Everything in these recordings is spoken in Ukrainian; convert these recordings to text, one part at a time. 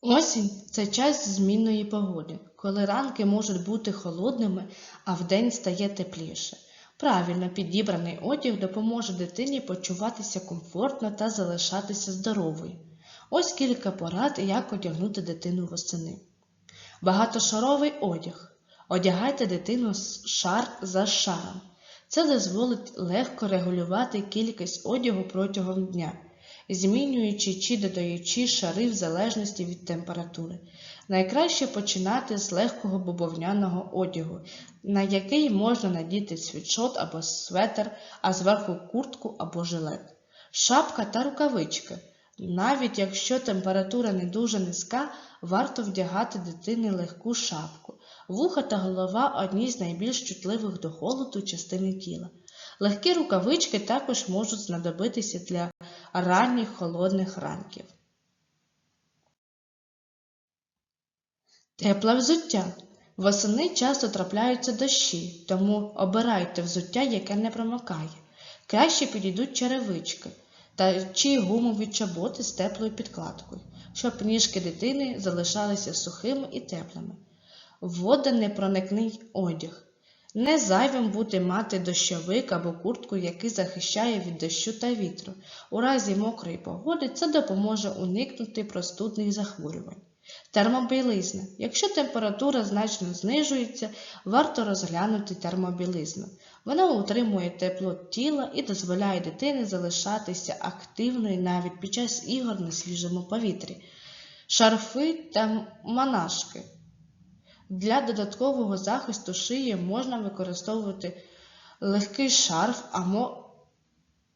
Осінь це час змінної погоди, коли ранки можуть бути холодними, а вдень стає тепліше. Правильно підібраний одяг допоможе дитині почуватися комфортно та залишатися здоровою. Ось кілька порад, як одягнути дитину восени. Багатошаровий одяг. Одягайте дитину шар за шаром. Це дозволить легко регулювати кількість одягу протягом дня, змінюючи чи додаючи шари в залежності від температури. Найкраще починати з легкого бобовняного одягу, на який можна надіти світшот або светр, а зверху куртку або жилет. Шапка та рукавички. Навіть якщо температура не дуже низька, варто вдягати дитині легку шапку. Вуха та голова одні з найбільш чутливих до холоду частини тіла. Легкі рукавички також можуть знадобитися для ранніх холодних ранків. Тепле взуття. Восени часто трапляються дощі, тому обирайте взуття, яке не промокає. Краще підійдуть черевички та чи гумові чоботи з теплою підкладкою, щоб ніжки дитини залишалися сухими і теплими. Водонепроникний одяг. Не зайвим буде мати дощовик або куртку, який захищає від дощу та вітру. У разі мокрої погоди це допоможе уникнути простудних захворювань. Термобілизна. Якщо температура значно знижується, варто розглянути термобілизну. Вона утримує тепло тіла і дозволяє дитині залишатися активною навіть під час ігор на свіжому повітрі. Шарфи та манашки. Для додаткового захисту шиї можна використовувати легкий шарф або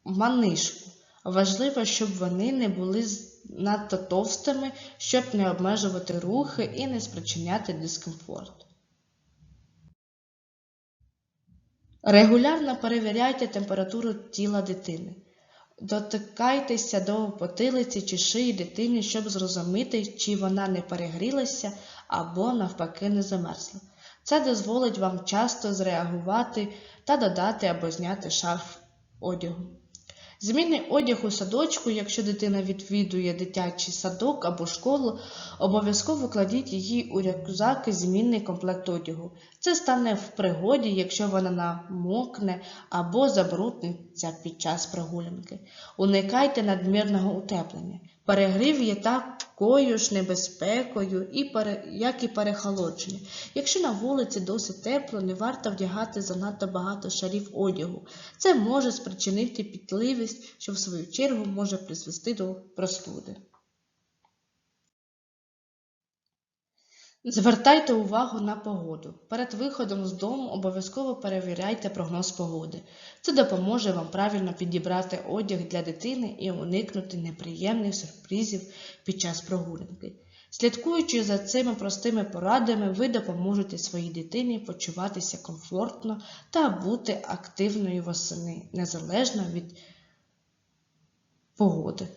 манишку. Важливо, щоб вони не були надто товстими, щоб не обмежувати рухи і не спричиняти дискомфорт. Регулярно перевіряйте температуру тіла дитини. Дотикайтеся до потилиці чи шиї дитини, щоб зрозуміти, чи вона не перегрілася або навпаки не замерзла. Це дозволить вам часто зреагувати та додати або зняти шарф одягу. Змінний одягу садочку, якщо дитина відвідує дитячий садок або школу, обов'язково кладіть її у рюкзак і змінний комплект одягу. Це стане в пригоді, якщо вона намокне або забрудниться під час прогулянки. Уникайте надмірного утеплення. Перегрів є такою ж небезпекою, як і перехолодження. Якщо на вулиці досить тепло, не варто вдягати занадто багато шарів одягу. Це може спричинити пітливість, що в свою чергу може призвести до простуди. Звертайте увагу на погоду. Перед виходом з дому обов'язково перевіряйте прогноз погоди. Це допоможе вам правильно підібрати одяг для дитини і уникнути неприємних сюрпризів під час прогулянки. Слідкуючи за цими простими порадами, ви допоможете своїй дитині почуватися комфортно та бути активною восени, незалежно від погоди.